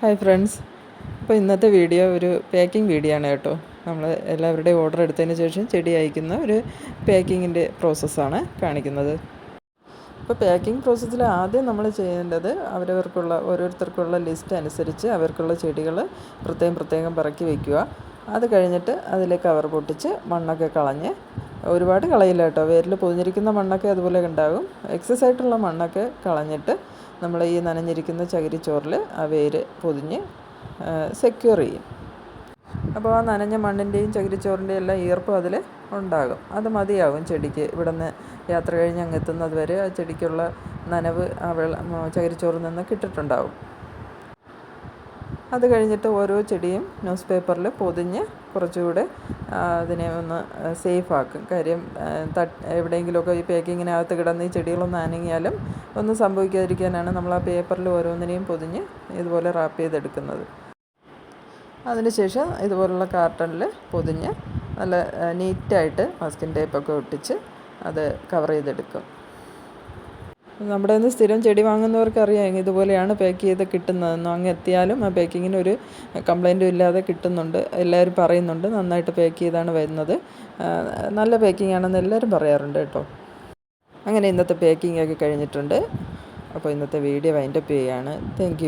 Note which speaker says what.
Speaker 1: Hi friends അപ്പോൾ ഇന്നത്തെ video ഒരു പാക്കിംഗ് വീഡിയോ ആണ് കേട്ടോ. നമ്മൾ എല്ലാവരുടെയും ഓർഡർ എടുത്തതിന് ശേഷം ചെടി അയക്കുന്ന ഒരു പാക്കിങ്ങിന്റെ പ്രോസസ്സാണ് കാണിക്കുന്നത്. ഇപ്പോൾ പാക്കിംഗ് പ്രോസസ്സിൽ ആദ്യം നമ്മൾ ചെയ്യേണ്ടത് അവരവർക്കുള്ള ഓരോരുത്തർക്കുള്ള ലിസ്റ്റ് അനുസരിച്ച് അവർക്കുള്ള ചെടികൾ പ്രത്യേകം പ്രത്യേകം പറക്കി വയ്ക്കുക അത് കഴിഞ്ഞിട്ട് അതിൽ കവർ പൊട്ടിച്ച് മണ്ണൊക്കെ കളഞ്ഞ് ഒരുപാട് കളയില്ല കേട്ടോ. വേരിൽ പൊതിഞ്ഞിരിക്കുന്ന മണ്ണൊക്കെ അതുപോലെ ഉണ്ടാകും. എക്സസ് ആയിട്ടുള്ള മണ്ണൊക്കെ കളഞ്ഞിട്ട് നമ്മൾ ഈ നനഞ്ഞിരിക്കുന്ന ചകിരിച്ചോറിൽ ആ വേര് പൊതിഞ്ഞ് സെക്യൂർ ചെയ്യും. അപ്പോൾ ആ നനഞ്ഞ മണ്ണിന്റെയും ചകിരിച്ചോറിന്റെയും എല്ലാം ഈർപ്പം അതിൽ ഉണ്ടാകും. അത് മതിയാകും ചെടിക്ക്. ഇവിടെ നിന്ന് യാത്ര കഴിഞ്ഞ് അങ്ങ് എത്തുന്നത് വരെ ആ ചെടിക്കുള്ള നനവ് ആ വെള്ളം ചകിരിച്ചോറിൽ നിന്ന് കിട്ടിയിട്ടുണ്ടാവും അത് കഴിഞ്ഞിട്ട് ഓരോ ചെടിയും ന്യൂസ് പേപ്പറിൽ പൊതിഞ്ഞ് കുറച്ചുകൂടെ അതിനെ ഒന്ന് സേഫ് ആക്കും കാര്യം തട്ട് എവിടെയെങ്കിലുമൊക്കെ ഈ പാക്കിങ്ങിനകത്ത് കിടന്ന് ഈ ചെടികളൊന്ന് അനങ്ങിയാലും ഒന്നും സംഭവിക്കാതിരിക്കാനാണ് നമ്മൾ ആ പേപ്പറിൽ ഓരോന്നിനെയും പൊതിഞ്ഞ് ഇതുപോലെ റാപ്പ് ചെയ്തെടുക്കുന്നത്. അതിനുശേഷം ഇതുപോലുള്ള കാർട്ടണിൽ പൊതിഞ്ഞ് നല്ല നീറ്റായിട്ട് മസ്കിൻ ടേപ്പൊക്കെ ഒട്ടിച്ച് അത് കവർ ചെയ്തെടുക്കും. നമ്മുടെ നിന്ന് സ്ഥിരം ചെടി വാങ്ങുന്നവർക്ക് അറിയാം ഇതുപോലെയാണ് പാക്ക് ചെയ്ത് കിട്ടുന്നതെന്നും. അങ്ങ് എത്തിയാലും ആ പാക്കിങ്ങിന് ഒരു കംപ്ലൈന്റും ഇല്ലാതെ കിട്ടുന്നുണ്ട്. എല്ലാവരും പറയുന്നുണ്ട് നന്നായിട്ട് പാക്ക് ചെയ്താണ് വരുന്നത്. നല്ല പാക്കിംഗ് ആണെന്ന് എല്ലാവരും പറയാറുണ്ട് കേട്ടോ. അങ്ങനെ ഇന്നത്തെ പാക്കിംഗ് ഒക്കെ കഴിഞ്ഞിട്ടുണ്ട്. അപ്പോൾ ഇന്നത്തെ വീഡിയോ വൈൻഡപ്പ് ചെയ്യുകയാണ്. താങ്ക്